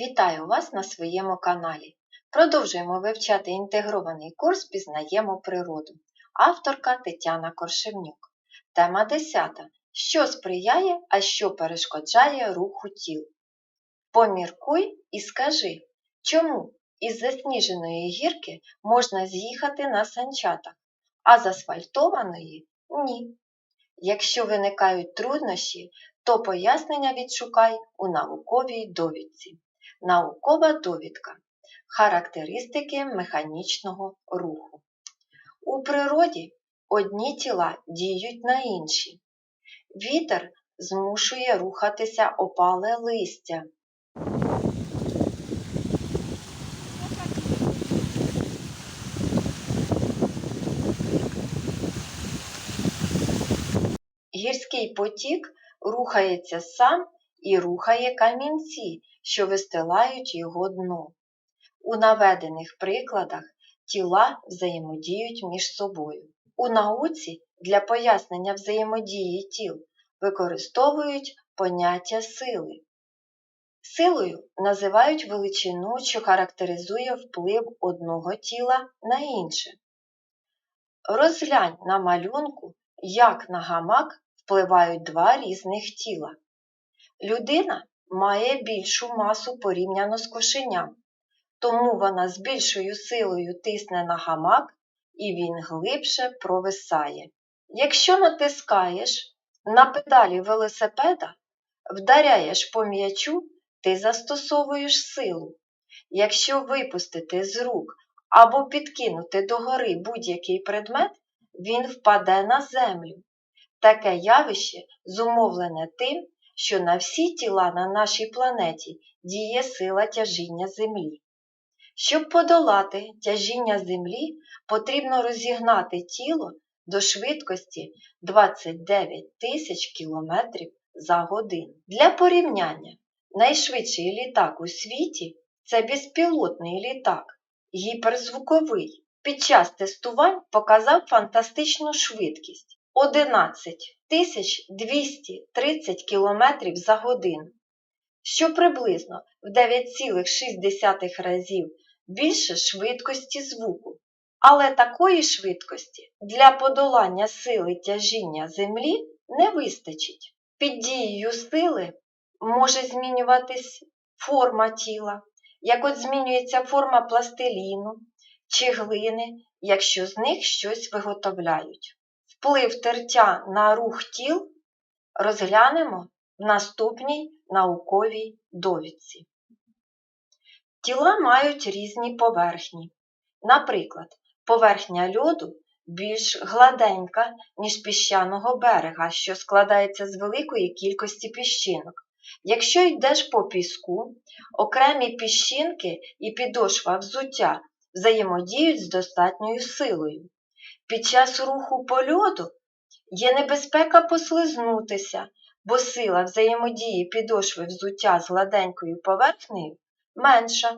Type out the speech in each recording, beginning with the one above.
Вітаю вас на своєму каналі. Продовжуємо вивчати інтегрований курс Пізнаємо природу. Авторка Тетяна Коршевнюк. Тема 10. Що сприяє, а що перешкоджає руху тіл. Поміркуй і скажи, чому із засніженої гірки можна з'їхати на санчатах, а з асфальтованої ні. Якщо виникають труднощі, то пояснення відшукай у науковій довідці. Наукова довідка. Характеристики механічного руху. У природі одні тіла діють на інші. Вітер змушує рухатися опале листя. Гірський потік рухається сам і рухає камінці, що вистилають його дно. У наведених прикладах тіла взаємодіють між собою. У науці для пояснення взаємодії тіл використовують поняття сили. Силою називають величину, що характеризує вплив одного тіла на інше. Розглянь на малюнку, як на гамак впливають два різних тіла. Людина має більшу масу порівняно з кошеням, тому вона з більшою силою тисне на гамак і він глибше провисає. Якщо натискаєш на педалі велосипеда, вдаряєш по м'ячу, ти застосовуєш силу. Якщо випустити з рук або підкинути догори будь-який предмет, він впаде на землю. Таке явище зумовлене тим, що на всі тіла на нашій планеті діє сила тяжіння Землі. Щоб подолати тяжіння Землі, потрібно розігнати тіло до швидкості 29 тисяч км за годину. Для порівняння, найшвидший літак у світі це безпілотний літак, гіперзвуковий. Під час тестувань показав фантастичну швидкість 11 230 км за годину, що приблизно в 9,6 разів більше швидкості звуку. Але такої швидкості для подолання сили тяжіння Землі не вистачить. Під дією сили може змінюватись форма тіла, як от змінюється форма пластиліну чи глини, якщо з них щось виготовляють. Вплив тертя на рух тіл розглянемо в наступній науковій довідці. Тіла мають різні поверхні. Наприклад, поверхня льоду більш гладенька, ніж піщаного берега, що складається з великої кількості піщинок. Якщо йдеш по піску, окремі піщинки і підошва взуття взаємодіють з достатньою силою. Під час руху по льоду є небезпека послизнутися, бо сила взаємодії підошви взуття з гладенькою поверхнею менша.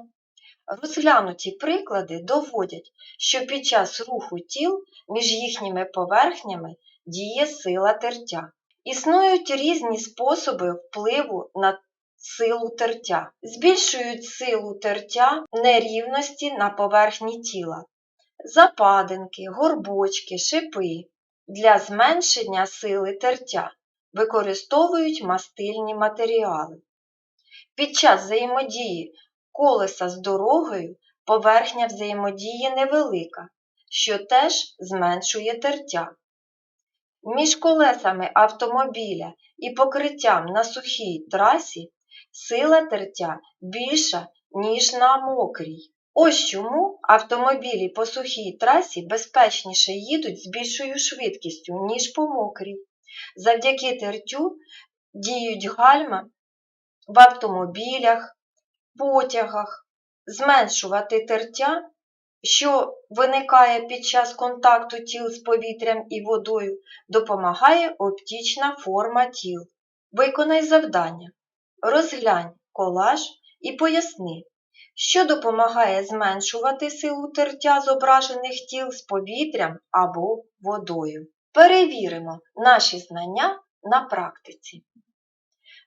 Розглянуті приклади доводять, що під час руху тіл між їхніми поверхнями діє сила тертя. Існують різні способи впливу на силу тертя. Збільшують силу тертя нерівності на поверхні тіла, западинки, горбочки, шипи. Для зменшення сили тертя використовують мастильні матеріали. Під час взаємодії колеса з дорогою поверхня взаємодії невелика, що теж зменшує тертя. Між колесами автомобіля і покриттям на сухій трасі сила тертя більша, ніж на мокрій. Ось чому автомобілі по сухій трасі безпечніше їдуть з більшою швидкістю, ніж по мокрій. Завдяки тертю діють гальма в автомобілях, потягах, зменшувати тертя, що виникає під час контакту тіл з повітрям і водою, допомагає оптічна форма тіл. Виконай завдання. Розглянь колаж і поясни, що допомагає зменшувати силу тертя зображених тіл з повітрям або водою. Перевіримо наші знання на практиці.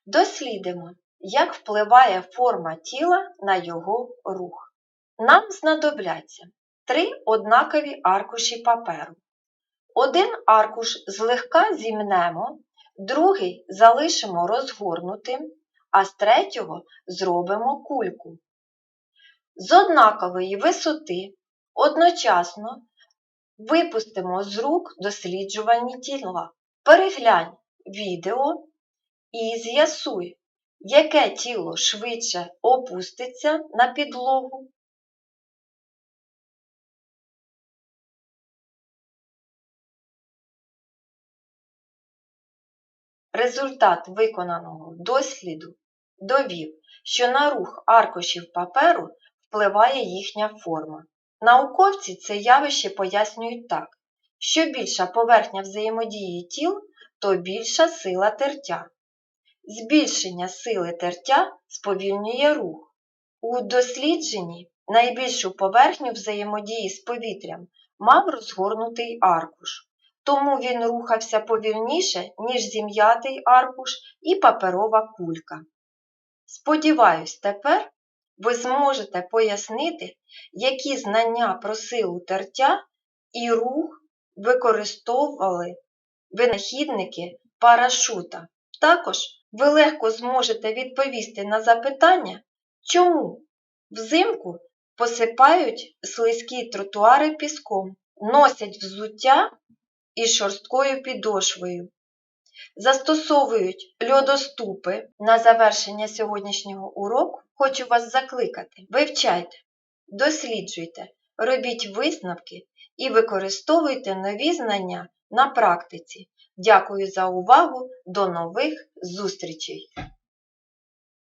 Дослідимо, як впливає форма тіла на його рух. Нам знадобляться три однакові аркуші паперу. Один аркуш злегка зімнемо, другий залишимо розгорнутим, а з третього зробимо кульку. З однакової висоти одночасно випустимо з рук досліджувальні тіла. Переглянь відео і з'ясуй, яке тіло швидше опуститься на підлогу. Результат виконаного досліду довів, що на рух аркушів паперу впливає їхня форма. Науковці це явище пояснюють так, що більша поверхня взаємодії тіл, то більша сила тертя. Збільшення сили тертя сповільнює рух. У дослідженні найбільшу поверхню взаємодії з повітрям мав розгорнутий аркуш, тому він рухався повільніше, ніж зім'ятий аркуш і паперова кулька. Сподіваюсь, тепер ви зможете пояснити, які знання про силу тертя і рух використовували винахідники парашута. Також ви легко зможете відповісти на запитання, чому взимку посипають слизькі тротуари піском, носять взуття із шорсткою підошвою, застосовують льодоступи на завершення сьогоднішнього уроку. Хочу вас закликати. Вивчайте, досліджуйте, робіть висновки і використовуйте нові знання на практиці. Дякую за увагу! До нових зустрічей!